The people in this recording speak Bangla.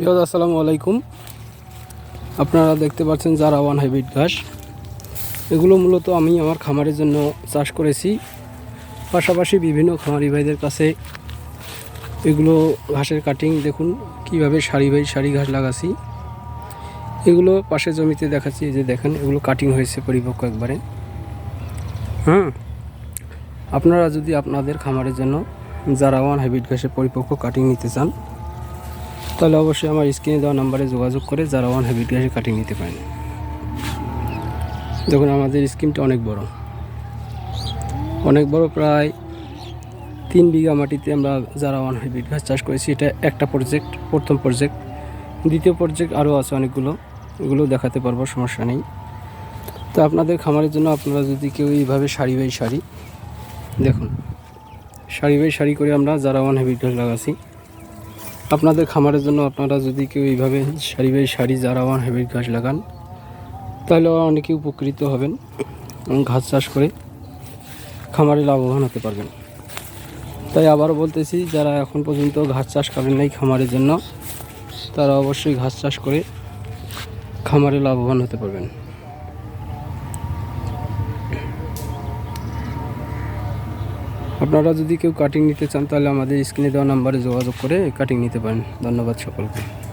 বিহাদ আসসালামু আলাইকুম। আপনারা দেখতে পাচ্ছেন যারা ওয়ান হাইব্রিড ঘাস, এগুলো মূলত আমি আমার খামারের জন্য চাষ করেছি। পাশাপাশি বিভিন্ন খামারি ভাইদের কাছে এগুলো ঘাসের কাটিং দেখুন, কীভাবে সারি বাই সারি ঘাস লাগাছি এগুলো পাশে জমিতে দেখাচ্ছি যে দেখেন, এগুলো কাটিং হয়েছে পরিপক্ক একবারে। হ্যাঁ আপনারা যদি আপনাদের খামারের জন্য যারা ওয়ান হাইব্রিড ঘাসের পরিপক্ক কাটিং নিতে চান তাহলে অবশ্যই আমার স্ক্রিনে দেওয়া নাম্বারে যোগাযোগ করে যারা ওয়ান হ্যাবিট গ্যাসে কাটিং নিতে পারেন। দেখুন, আমাদের স্কিমটা অনেক বড়। অনেক বড় প্রায় তিন বিঘা মাটিতে আমরা যারা ওয়ান হাইব্রিড ঘাস চাষ করেছি, এটা একটা প্রজেক্ট প্রথম প্রজেক্ট দ্বিতীয় প্রজেক্ট আরও আছে অনেকগুলো, এগুলো দেখাতে পারব, সমস্যা নেই। তো আপনাদের খামারের জন্য আপনারা যদি কেউ এইভাবে সারি বাই সারি, দেখুন, সারি বাই সারি করে আমরা যারা ওয়ান হাইব্রিড ঘাস লাগাছি আপনাদের খামারের জন্য আপনারা যদি কেউ এইভাবে সারি বাই সারি যারা ওয়ান হাইব্রিড ঘাস লাগান, তাহলে অনেকে উপকৃত হবেন এবং ঘাস চাষ করে খামারে লাভবান হতে পারবেন। তাই আবারও বলতেছি, যারা এখন পর্যন্ত ঘাস চাষ করেন নাই খামারের জন্য, তারা অবশ্যই ঘাস চাষ করে খামারে লাভবান হতে পারবেন। আপনারা যদি কেউ কাটিং নিতে চান, তাহলে আমাদের স্ক্রিনে দেওয়া নাম্বারে যোগাযোগ করে কাটিং নিতে পারেন। ধন্যবাদ সকলকে।